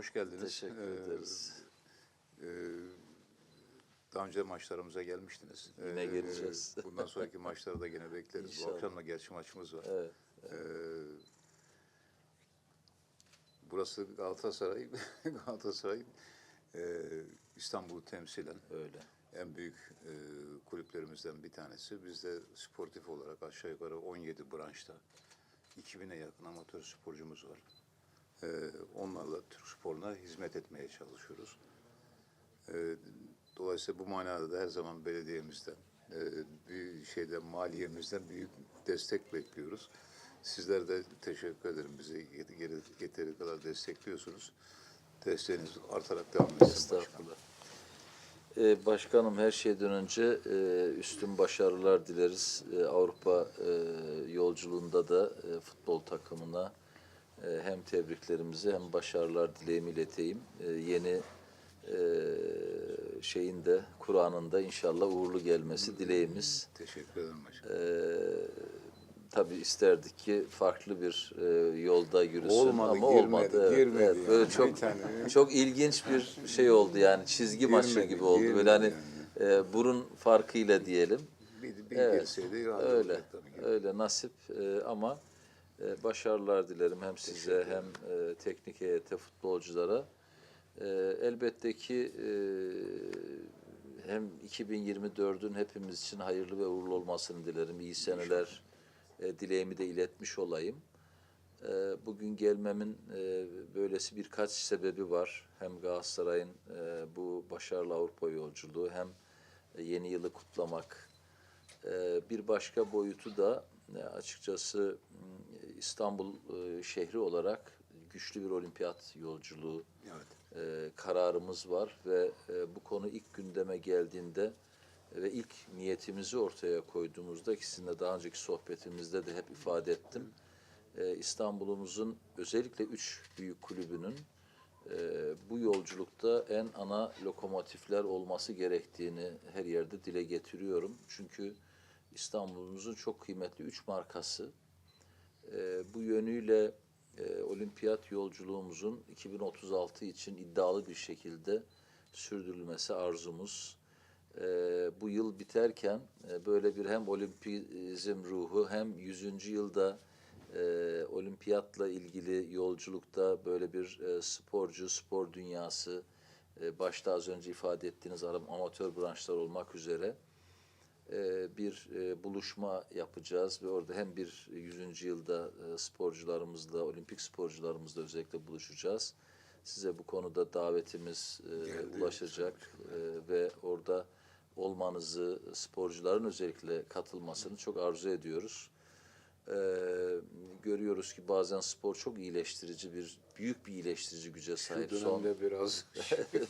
hoş geldiniz. Teşekkür Ee, ederiz. e, daha önce maçlarımıza gelmiştiniz. Yine Ee, geleceğiz. Bundan sonraki maçları da gene bekleriz. Bu İnşallah. akşam da gerçi maçımız var. Evet. Ee, burası Galatasaray. Galatasaray e, İstanbul'u temsilen Öyle. en büyük e, kulüplerimizden bir tanesi. Biz de sportif olarak aşağı yukarı 17 branşta 2000'e yakın amatör sporcumuz var. E, onlarla Türk sporuna hizmet etmeye çalışıyoruz. E, dolayısıyla bu manada da her zaman belediyemizden, e, bir şeyde maliyemizden büyük destek bekliyoruz. Sizler de teşekkür ederim bizi yeteri, yeteri kadar destekliyorsunuz. Desteğiniz artarak devam etsin. Estağfurullah. Ee, başkanım her şeyden önce e, üstün başarılar dileriz. E, Avrupa e, yolculuğunda da e, futbol takımına hem tebriklerimizi hem başarılar dileğimi ileteyim. E, yeni e, şeyin de Kur'an'ın da inşallah uğurlu gelmesi dileğimiz. Teşekkür ederim. Ee, tabii isterdik ki farklı bir e, yolda yürüsün Olmadı, ama girmedi, olmadı. Evet, girmedi evet. yani. Böyle çok çok ilginç bir şey oldu yani çizgi maçı Girmedi, gibi oldu. Böyle hani yani. e, burun farkıyla diyelim. Bir, bir Evet, girseydi Öyle, öyle nasip E, ama e, başarılar dilerim hem size hem e, teknik heyete, futbolculara. E, elbette ki e, hem 2024'ün hepimiz için hayırlı ve uğurlu olmasını dilerim. İyi seneler e, dileğimi de iletmiş olayım. E, bugün gelmemin e, böylesi birkaç sebebi var. Hem Galatasaray'ın e, bu başarılı Avrupa yolculuğu hem yeni yılı kutlamak. E, bir başka boyutu da açıkçası m, İstanbul e, şehri olarak güçlü bir olimpiyat yolculuğu Evet. e, kararımız var ve e, bu konu ilk gündeme geldiğinde ve ilk niyetimizi ortaya koyduğumuzda ki sizinle daha önceki sohbetimizde de hep ifade ettim. E, İstanbul'umuzun özellikle üç büyük kulübünün e, bu yolculukta en ana lokomotifler olması gerektiğini her yerde dile getiriyorum. Çünkü İstanbul'umuzun çok kıymetli üç markası. E, bu yönüyle e, olimpiyat yolculuğumuzun 2036 için iddialı bir şekilde sürdürülmesi arzumuz. E, bu yıl biterken e, böyle bir hem olimpizm ruhu hem 100. yılda e, olimpiyatla ilgili yolculukta böyle bir e, sporcu, spor dünyası, e, başta az önce ifade ettiğiniz amatör branşlar olmak üzere bir e, buluşma yapacağız ve orada hem bir 100. yılda e, sporcularımızla, olimpik sporcularımızla özellikle buluşacağız. Size bu konuda davetimiz e, Geldi, ulaşacak e, ve orada olmanızı, sporcuların özellikle katılmasını çok arzu ediyoruz. E, görüyoruz ki bazen spor çok iyileştirici bir, büyük bir iyileştirici güce Şu sahip. Son dönemde biraz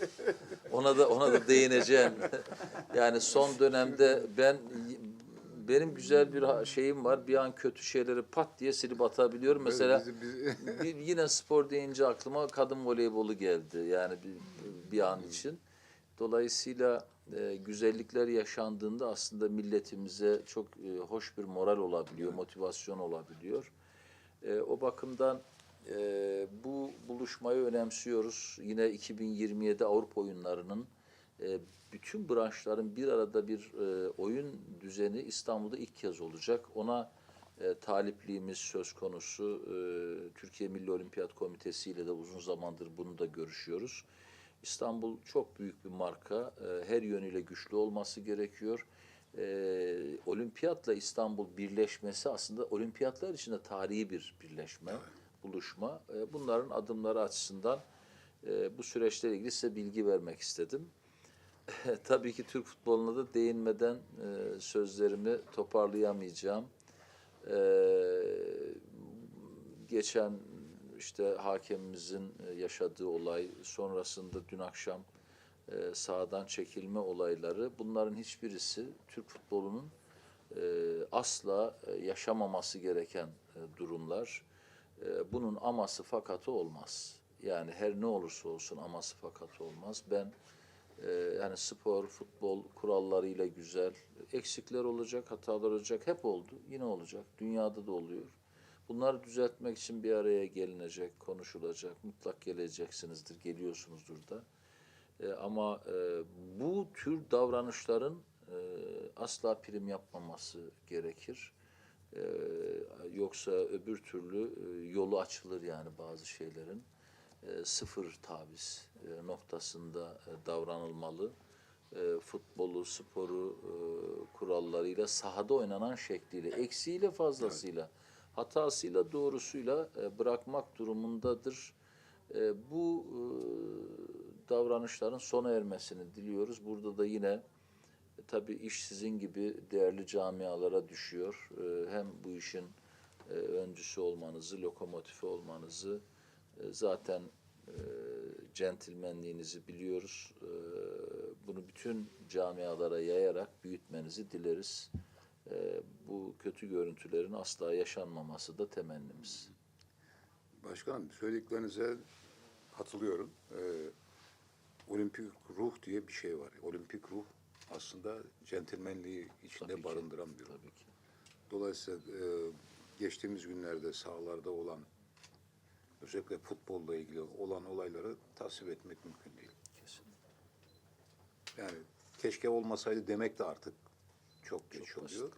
ona da ona da değineceğim. yani son dönemde ben benim güzel bir şeyim var. Bir an kötü şeyleri pat diye silip atabiliyorum. Mesela bizi- bizi- bir- yine spor deyince aklıma kadın voleybolu geldi. Yani bir, bir an için. Dolayısıyla e, güzellikler yaşandığında aslında milletimize çok e, hoş bir moral olabiliyor, motivasyon olabiliyor. E, o bakımdan e, bu buluşmayı önemsiyoruz. Yine 2027 Avrupa oyunlarının e, bütün branşların bir arada bir e, oyun düzeni İstanbul'da ilk kez olacak. Ona e, talipliğimiz söz konusu. E, Türkiye Milli Olimpiyat Komitesi ile de uzun zamandır bunu da görüşüyoruz. İstanbul çok büyük bir marka. E, her yönüyle güçlü olması gerekiyor. E, olimpiyatla İstanbul birleşmesi aslında olimpiyatlar içinde tarihi bir birleşme, buluşma. E, bunların adımları açısından e, bu süreçle ilgili size bilgi vermek istedim. Tabii ki Türk futboluna da değinmeden e, sözlerimi toparlayamayacağım. E, geçen işte hakemimizin e, yaşadığı olay, sonrasında dün akşam e, sahadan çekilme olayları, bunların hiçbirisi Türk futbolunun e, asla yaşamaması gereken durumlar. Bunun aması fakatı olmaz. Yani her ne olursa olsun aması fakatı olmaz. Ben yani spor, futbol kurallarıyla güzel. Eksikler olacak, hatalar olacak. Hep oldu. Yine olacak. Dünyada da oluyor. Bunları düzeltmek için bir araya gelinecek, konuşulacak. Mutlak geleceksinizdir, geliyorsunuzdur da. E, ama e, bu tür davranışların e, asla prim yapmaması gerekir. E, yoksa öbür türlü e, yolu açılır yani bazı şeylerin. E, sıfır taviz e, noktasında e, davranılmalı. E, futbolu, sporu e, kurallarıyla sahada oynanan şekliyle, eksiğiyle fazlasıyla, hatasıyla doğrusuyla e, bırakmak durumundadır. E, bu e, davranışların sona ermesini diliyoruz. Burada da yine tabii iş sizin gibi değerli camialara düşüyor. Hem bu işin öncüsü olmanızı, lokomotifi olmanızı zaten centilmenliğinizi biliyoruz. Bunu bütün camialara yayarak büyütmenizi dileriz. E, bu kötü görüntülerin asla yaşanmaması da temennimiz. Başkanım söylediklerinize katılıyorum. Ee, olimpik ruh diye bir şey var. Olimpik ruh aslında centilmenliği içinde Tabii ki. barındıran bir ruh. Tabii ki. Dolayısıyla e, geçtiğimiz günlerde sahalarda olan özellikle futbolla ilgili olan olayları tasvip etmek mümkün değil. Kesinlikle. Yani keşke olmasaydı demek de artık çok geç Çok oluyor. basit.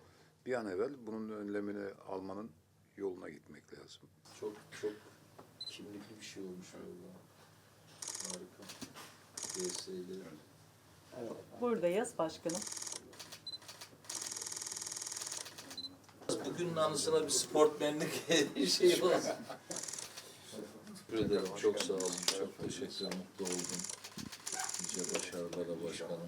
Bir an evvel bunun önlemini almanın yoluna gitmek lazım. Çok çok kimlikli bir şey olmuş valla. Harika. DS'yle. Buradayız başkanım. Bugünün anısına bir sportmenlik şey olsun. Teşekkür ederim. Çok sağ olun. Çok teşekkür ederim. Mutlu oldum. Nice başarılara başkanım.